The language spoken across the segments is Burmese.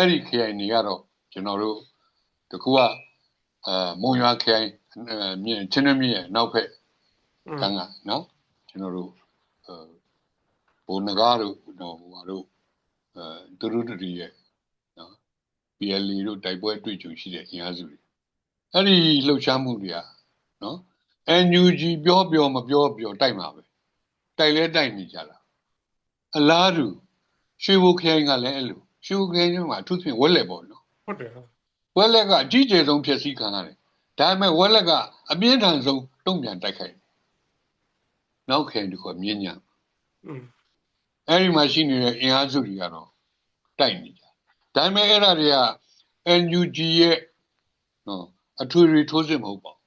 အဲ့ဒီခရိုင်တွေကတော့ကျွန်တော်တို့တကူကအာမုံရွာခရိုင်မြင်းချင်းမြင့်နောက်ဖက်ကန်းကနော်ကျွန်တော်တို့အဲဘုံငကားတို့တော့ဟိုဟာတို့အဲသူတို့တူရဲ့နော် PLA တို့တိုက်ပွဲတွေ့ကြုံရှိတဲ့အင်အားစုတွေအဲ့ဒီလှုပ်ရှားမှုတွေကနော် NUG ပြောပြောမပြောပြောတိုက်မှာပဲတိုက်လဲတိုက်နေကြတာအလားတူရွှေဘိုခရိုင်ကလည်းအဲ့လို ရွှေဘိုခရိုင်မှာအထူးသဖြင့်ဝက်လက်ပေါ့နော်ဟုတ်တယ်ဝက်လက်ကအကြီးကျယ်ဆုံးဖြစ်စည်းခံရတယ်ဒါပေမဲ့ဝက်လက်ကအပြင်းထန်ဆုံးတုံ့ပြန်တိုက်ခိုက်တယ်နောက်ခရိုင်တစ်ခုကမြင်းညာอืมအဲ့ဒီမှာရှိနေတဲ့အင်အားစုတွေကတော့တိုက်နေကြဒါပေမဲ့အဲ့ဒါတွေက NUG ရဲ့နော်အထွေထွေထိုးစစ်မဟုတ်ပါဘူး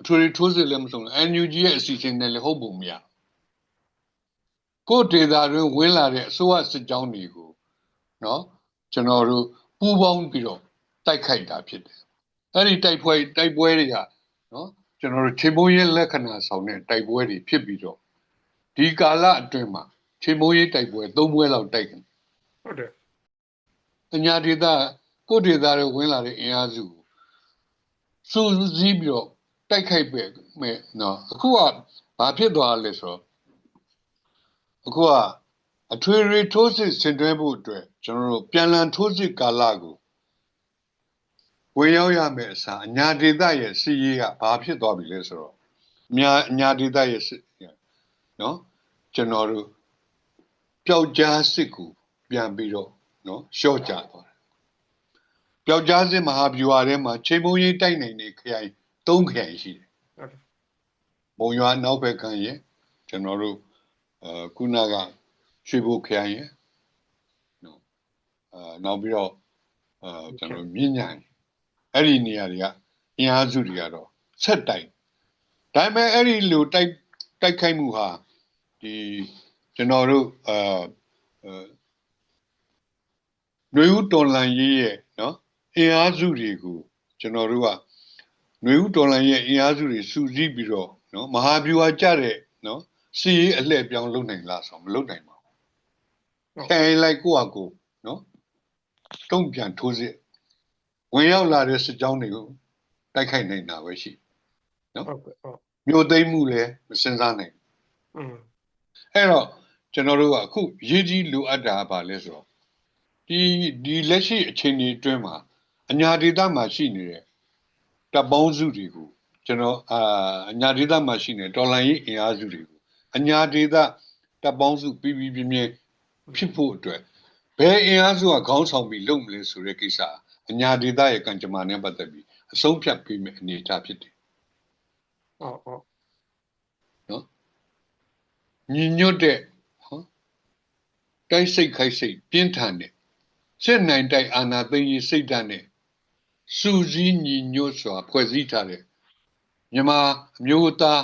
အထွေထွေထိုးစစ်လည်းမဆုံးဘူး NUG ရဲ့အစီအစဉ်နဲ့လည်းဟုတ်ပုံမရဘူးကိုယ်ဒေတာတွင်ဝင်လာတဲ့အစိုးရစစ်ကြောင်းတွေကိုနော် ကျွန်တော်တို့ပူးပေါင်းပြီးတော့တိုက်ခိုက်တာဖြစ်တယ်အဲ့ဒီတိုက်ပွဲတိုက်ပွဲတွေကနော်ကျွန်တော်တို့ခြေမုံရဲ့လက္ခဏာဆောင်တဲ့တိုက်ပွဲတွေဖြစ်ပြီးတော့ဒီကာလအတွင်းမှာခြေမုံရဲ့တိုက်ပွဲ၃ပွဲလောက်တိုက်တယ်ဟုတ်တယ်အညာဒေသကိုယ်ဒေသတွေဝင်လာတဲ့အင်အားစုကိုစူးစီးပြီးတော့တိုက်ခိုက်ပဲမယ်နော်အခုကဘာဖြစ်သွားလဲဆိုတော့အခုက အထွေထွေထိုးစစ်ဆင်တွဲဖို့အတွက်ကျွန်တော်တို့ပြန်လည်ထိုးစစ်ကာလကိုဝင်ရောက်ရမယ်အစားအညာဒေသရဲ့စီရေးကဘာဖြစ်သွားပြီလဲဆိုတော့အညာအညာဒေသရဲ့စစ်နော်ကျွန်တော်တို့ပျောက်ကြားစစ်ကိုပြန်ပြီးတော့နော်ရှော့ကြသွားတယ်ပျောက်ကြားစစ်မဟာဗျူဟာထဲမှာချိန်ပုံရိပ်တိုက်နိုင်တဲ့ခရိုင်၃ခရိုင်ရှိတယ်ဟုတ်တယ်မုံရွာနောက်ဘက်ကံရဲ့ကျွန်တော်တို့အဲခုနက ရွှေဘိုခရိုင်ရဲ့နော်အဲနောက်ပြီးတော့အဲကျွန်တော်မြင့်ညာအဲ့ဒီနေရာတွေကအင်အားစုတွေကတော့ဆက်တိုက်ဒါပေမဲ့အဲ့ဒီလိုတိုက်တိုက်ခိုက်မှုဟာဒီကျွန်တော်တို့အဲအဲຫນွေဦးတော်လန်ရေးရဲ့နော်အင်အားစုတွေကိုကျွန်တော်တို့ကຫນွေဦးတော်လန်ရဲ့အင်အားစုတွေစုစည်းပြီးတော့နော်မဟာဗျူဟာကြတဲ့နော်စီရေးအလှည့်ပြောင်းလုပ်နိုင်လားဆိုတော့မလုပ်နိုင်ပါ ါ ဘူးခိုင်လိုက်ကိုယ့်အကိုနော်တုံ့ပြန်ထိုးစစ်ဝင်ရောက်လာတဲ့စစ်ကြောင်းတွေကိုတိုက်ခိုက်နိုင်တာပဲရှိဟုတ်ကဲ့ဟုတ်မြို့သိမ်းမှုလည်းမစင်စားနိုင်อืมအဲ့တော့ကျွန်တော်တို့ကအခုရေးကြီးလိုအပ်တာကဘာလဲဆိုတော့ဒီဒီလက်ရှိအချိန်ကြီးအတွင်းမှာအညာဒေသမှာရှိနေတဲ့တပ်ပေါင်းစုတွေကိုကျွန်တော်အာအညာဒေသမှာရှိနေတဲ့တော်လန်ရေးအင်အားစုတွေကိုအညာဒေသတပ်ပေါင်းစုပြီးပြီးပြင်းပြင်း ဖြစ်ဖို့အတွက်ဘယ်အင်အားစုကခေါင်းဆောင်ပြီးလုပ်မလဲဆိုတဲ့ကိစ္စအညာဒေသရဲ့ကံကြမ္မာနဲ့ပတ်သက်ပြီးအဆုံးဖြတ်ပေးမယ့်အနေအထားဖြစ်တယ်ဟုတ်ဟုတ်ညီညွတ်တဲ့ဟောတိုက်စိတ်ခိုက်စိတ်ပြင်းထန်တဲ့စစ်နိုင်တိုက်အာဏာသိမ်းရေးစိတ်ဓာတ်နဲ့စူးစီးညီညွတ်စွာဖွဲ့စည်းထားတဲ့မြန်မာအမျိုးသား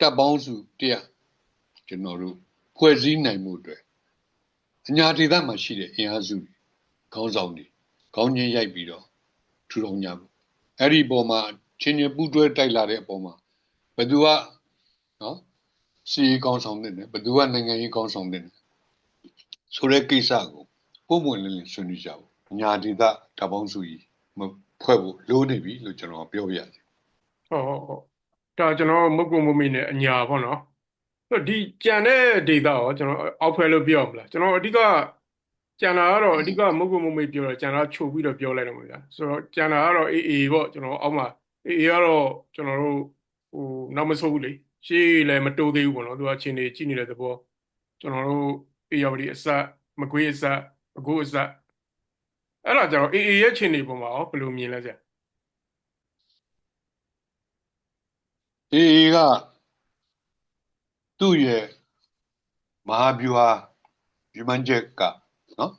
တပ်ပေါင်းစုတရားကျွန်တော်တို့ဖွဲ့စည်းနိုင်မှုအတွက် အညာဒေသမှာရှိတဲ့အင်အားစုတွေခေါင်းဆောင်တွေခေါင်းချင်းရိုက်ပြီးတော့ထူထောင်ကြဘူးအဲ့ဒီပုံမှာချင်းချင်းပူးတွဲတိုက်လာတဲ့အပေါ်မှာဘယ်သူကနော်စီရေးကောင်းဆောင်တဲ့ဘယ်သူကနိုင်ငံရေးကောင်းဆောင်တဲ့ဆိုတဲ့ကိစ္စကိုပုံမှန်လေးလေးဆွေးနွေးကြဘူး။ညာဒေသတပေါင်းစုကြီးမဖွဲ့ဖို့လိုနေပြီလို့ကျွန်တော်ပြောပြရတယ်ဟုတ်ဟုတ်ဟုတ်ဒါကျွန်တော်မုတ်ကုံမမိနဲ့အညာပေါ့နော် အဲ့ဒီကြံတဲ့ဒေတာရောကျွန်တော်အောက်ဖဲလို့ပြောမလားကျွန်တော်အဓိကကြံတာကတော့အဓိကမုတ်ကုံမမိပြောတော့ကြံတာချုပ်ပြီးတော့ပြောလိုက်တယ်မို့ဗျာဆိုတော့ကြံတာကတော့အေးအေးပေါ့ကျွန်တော်အောက်မှာအေးအေးကတော့ကျွန်တော်တို့ဟိုနောက်မဆုတ်ဘူးလေရှေ့လည်းမတိုးသေးဘူးပေါ့နော်သူကချင်းနေကြည့်နေတဲ့သဘောကျွန်တော်တို့အေးရော်ဒီအစမကွေးအစအကိုအစအဲ့ဒါကြတော့အေးအေးရဲ့ချင်းနေပုံမှာရောဘယ်လိုမြင်လဲဆရာ။အေအေက သူ့ရဲ့မဟာဗျူဟာယူမန်ချက်ကနော်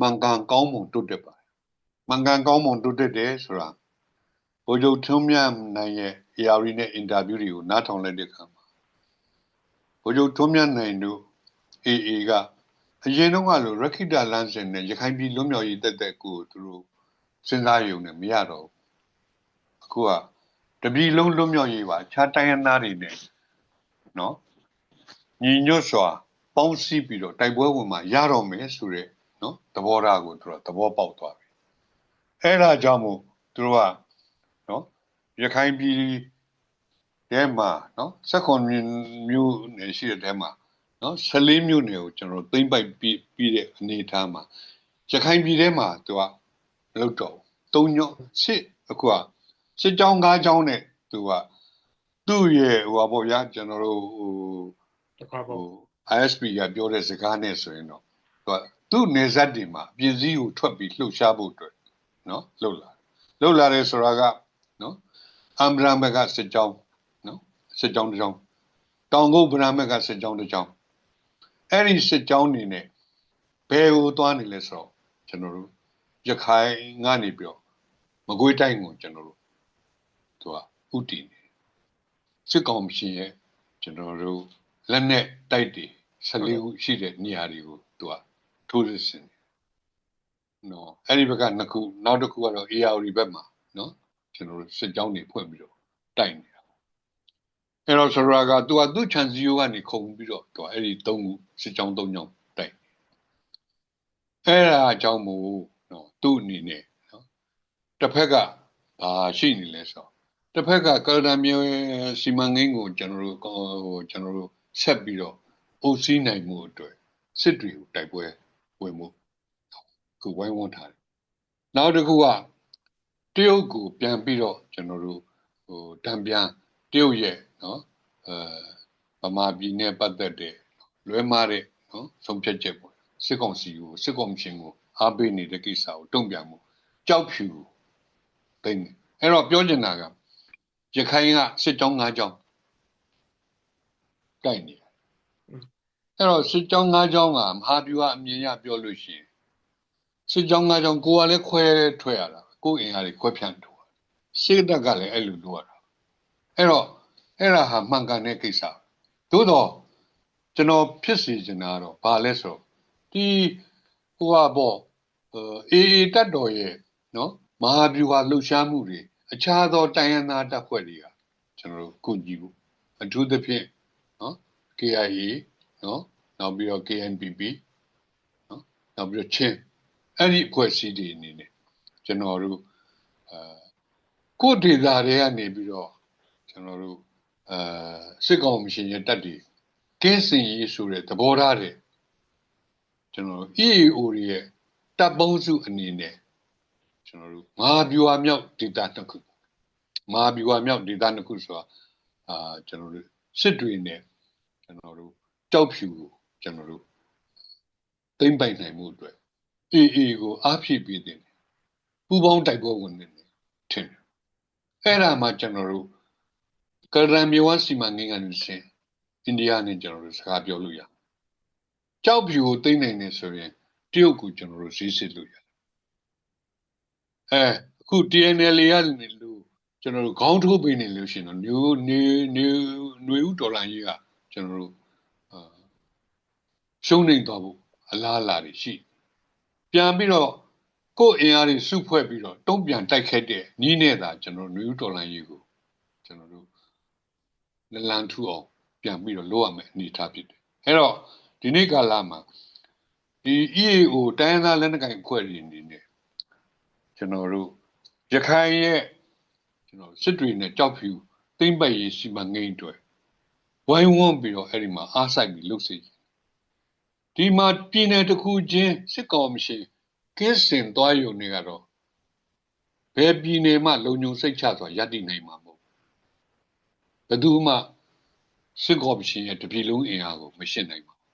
မန်ကန်ကောင်းမွန်တိုးတက်ပါတယ်။မန်ကန်ကောင်းမွန်တိုးတက်တယ်ဆိုတာဘိုလ်ချုပ်ထွန်းမြတ်နိုင်ရဲ့ AR နဲ့အင်တာဗျူးတွေကိုနားထောင်လိုက်တဲ့အခါမှာဘိုလ်ချုပ်ထွန်းမြတ်နိုင်တို့ AA ကအရင်တုန်းကလိုရခိတလမ်းစဉ်နဲ့ရခိုင်ပြည်လွတ်မြောက်ရေးတက်တက်ကိုသူတို့စဉ်းစားရုံနဲ့မရတော့ဘူးအခုကတပြည်လုံးလွတ်မြောက်ရေးပါခြားတိုင်းရင်းသားတွေနဲ့ နော်ညီညွတ်စွာပေါင်းစည်းပြီးတော့တိုက်ပွဲဝင်မှာရတော့မယ်ဆိုတဲ့နော်သဘောထားကိုသူတို့သဘောပေါက်သွားပြီအဲ့ဒါကြောင့်မို့သူတို့ကနော်ရခိုင်ပြည်ထဲမှာနော်စက်ခွန်မြို့နယ်ရှိတဲ့ထဲမှာနော်14မြို့နယ်ကိုကျွန်တော်တို့သိမ့်ပိုက်ပြီးပြီးတဲ့အနေအထားမှာရခိုင်ပြည်ထဲမှာသူကမလုပ်တော့ဘူး၃ညစစ်အခုကစစ်ကြောင်း၅ကြောင်းနဲ့သူက သူ့ရဲ့ဟိုပါပေါ့ဗျာကျွန်တော်တို့ဟိုတခါပေါ့ဟို ISP ကပြောတဲ့စကားနဲ့ဆိုရင်တော့သူကသူ့နေဆက်တွေမှာအပြည့်စည်းကိုထွက်ပြီးလှုပ်ရှားဖို့အတွက်နော်လှုပ်လာလှုပ်လာတယ်ဆိုတာကနော်အမ်ဘရမ်ဘကစစ်ကြောင်းနော်စစ်ကြောင်းတစ်ကြောင်းတောင်ကုတ်ဗရမ်ဘကစစ်ကြောင်းတစ်ကြောင်းအဲ့ဒီစစ်ကြောင်းနေနဲ့ဘယ်ကိုသွားနေလဲဆိုတော့ကျွန်တော်တို့ရခိုင်ငါနေပြောမကွေးတိုင်းကိုကျွန်တော်တို့သူကဥတည်နေ စစ်ကောင်ရှင်ရဲ့ကျွန်တော်တို့လက်နဲ့တိုက်တွေ14ခုရှိတဲ့နေရာတွေကိုသူကထိုးစစ်ဆင်တယ်နော်အဲ့ဒီဘက်ကနှစ်ခုနောက်တစ်ခုကတော့ AR ဘက်မှာနော်ကျွန်တော်တို့စစ်ကြောင်းတွေဖွင့်ပြီးတော့တိုက်နေတာအဲ့တော့ဆိုတော့ကသူကသူ့ချန်စီယိုကနေခုံပြီးတော့သူကအဲ့ဒီ၃ခုစစ်ကြောင်း၃ကြောင်းတိုက်အဲ့ဒါအကြောင်းမို့နော်သူ့အနေနဲ့နော်တစ်ဖက်ကဘာရှိနေလဲဆိုတော့ တစ်ဖက်ကကာဒါမြေစီမံကိန်းကိုကျွန်တော်တို့ဟိုကျွန်တော်တို့ဆက်ပြီးတော့အုပ်စီးနိုင်မှုအတွက်စစ်တွေကိုတိုက်ပွဲဝင်မှုခုဝိုင်းဝန်းထားတယ်။နောက်တစ်ခုကတရုတ်ကိုပြန်ပြီးတော့ကျွန်တော်တို့ဟိုတံပြန်တရုတ်ရဲ့နော်အဲဗမာပြည်နဲ့ပတ်သက်တဲ့လွဲမားတဲ့နော်ဆုံးဖြတ်ချက်ပေါ့စစ်ကောင်စီကိုစစ်ကောင်ရှင်ကိုအားပေးနေတဲ့ကိစ္စကိုတုံ့ပြန်မှုကြောက်ဖြူတိတ်အဲ့တော့ပြောချင်တာက ရခိုင်ကစစ်ကြောင်း၅ကြောင်းတိုက်နေတယ်အဲ့တော့စစ်ကြောင်း၅ကြောင်းကမဟာဗျူဟာအမြင်ရပြောလို့ရှိရင်စစ်ကြောင်း၅ကြောင်းကိုကလည်းခွဲထွက်ရတာကိုယ်အင်အားတွေခွဲဖြန့်ထုတ်ရှေ့တက်ကလည်းအဲ့လိုလုပ်ရတာအဲ့တော့အဲ့ဒါဟာမှန်ကန်တဲ့ကိစ္စသို့တော့ကျွန်တော်ဖြစ်စီချင်တာကတော့ဘာလဲဆိုတော့ဒီဟိုဟာပေါ့အေးအေးတက်တော်ရဲ့နော်မဟာဗျူဟာလှုပ်ရှားမှုတွေ အခြားသောတိုင်းရင်းသားတပ်ဖွဲ့တွေကကျွန်တော်တို့ကုညီဖို့အထူးသဖြင့်နော် KIA နော်နောက်ပြီးတော့ KNPP နော်နောက်ပြီးတော့ချင်းအဲ့ဒီအဖွဲ့အစည်းတွေအနေနဲ့ကျွန်တော်တို့အဲကိုယ်ဒေသတွေကနေပြီးတော့ကျွန်တော်တို့အဲစစ်ကောင်မရှင်ရဲ့တပ်တွေကင်းစင်ရေးဆိုတဲ့သဘောထားတွေကျွန်တော်တို့ EAO တွေရဲ့တပ်ပေါင်းစုအနေနဲ့ ကျွန်တော်တို့မဟာဗျူဟာမြောက်ဒေတာတစ်ခုမဟာဗျူဟာမြောက်ဒေတာတစ်ခုဆိုတာအာကျွန်တော်တို့စစ်တွေနဲ့ကျွန်တော်တို့ကြောက်ဖြူကိုကျွန်တော်တို့သိမ့်ပိုင်နိုင်မှုအတွက် AA ကိုအားဖြည့်ပေးတယ်ပူပေါင်းတိုက်ပွဲဝင်နေတယ်ထင်တယ်အဲ့ဒါမှကျွန်တော်တို့ကရံမြေဝစီမံကိန်းကနေစဉ်အိန္ဒိယနဲ့ကျွန်တော်တို့စကားပြောလို့ရကြောက်ဖြူကိုသိမ့်နိုင်နေဆိုရင်တရုတ်ကိုကျွန်တော်တို့ဈေးစစ်လို့ရ အဲအခု TNL ရလူတွေလို့ကျွန်တော်တို့ခေါင်းထိုးပေးနေလို့ရှင်တော့မျိုးနေနေနွေဦးဒေါ်လာကြီးကကျွန်တော်တို့ရှုံးနေသွားဖို့အလားအလာတွေရှိပြန်ပြီးတော့ကိုယ်အင်အားတွေစုဖွဲ့ပြီးတော့တုံ့ပြန်တိုက်ခတ်တဲ့နီးနဲ့သာကျွန်တော်နွေဦးဒေါ်လာကြီးကိုကျွန်တော်တို့လလန်ထူအောင်ပြန်ပြီးတော့လုပ်ရမယ်အနေအထားဖြစ်တယ်အဲ့တော့ဒီနေ့ကာလမှာဒီ EAO တိုင်းသားလက်နက်ကိုင်အဖွဲ့တွေအနေနဲ့ ကျွန်တော်တို့ရခိုင်ရဲ့ကျွန်တော်စစ်တွေနဲ့ကြောက်ဖြူသိမ့်ပတ်ရေးစီမံကိန်းတွေဝိုင်းဝန်းပြီးတော့အဲ့ဒီမှာအားစိုက်ပြီးလုပ်စေချင်ဒီမှာပြည်နယ်တစ်ခုချင်းစစ်ကောင်မရှိကင်းစင်သွားရုံတွေကတော့ဘယ်ပြည်နယ်မှလုံခြုံစိတ်ချစွာရပ်တည်နိုင်မှာမဟုတ်ဘယ်သူမှစစ်ကောင်မရှိရဲ့တပြည်လုံးအင်အားကိုမရှင်းနိုင်ပါဘူး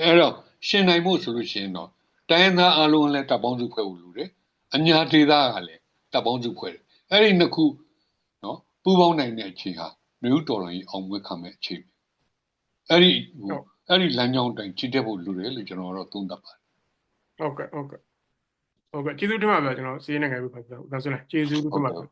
အဲ့တော့ရှင်းနိုင်ဖို့ဆိုလို့ရှိရင်တော့တိုင်းသားအလုံးလည်းတပ်ပေါင်းစုဖွဲ့ဖို့လိုတယ် အညာဒေသကလည်းတပ်ပေါင်းစုဖွဲ့တယ်အဲ့ဒီနှစ်ခုနော်ပူးပေါင်းနိုင်တဲ့အချိန်ဟာမြို့တော်လိုင်းအောင်မွေးခံမဲ့အချိန်အဲ့ဒီဟိုအဲ့ဒီလမ်းကြောင်းတိုင်းချစ်တဲ့ဖို့လိုတယ်လို့ကျွန်တော်ကတော့သုံးသပ်ပါတယ်ဟုတ်ကဲ့ဟုတ်ကဲ့ဟုတ်ကဲ့ကျေးဇူးတင်ပါဗျာကျွန်တော်စီးနေငယ်ပြီပါဗျာဒါဆိုရင်ကျေးဇူးတင်ပါဗျာ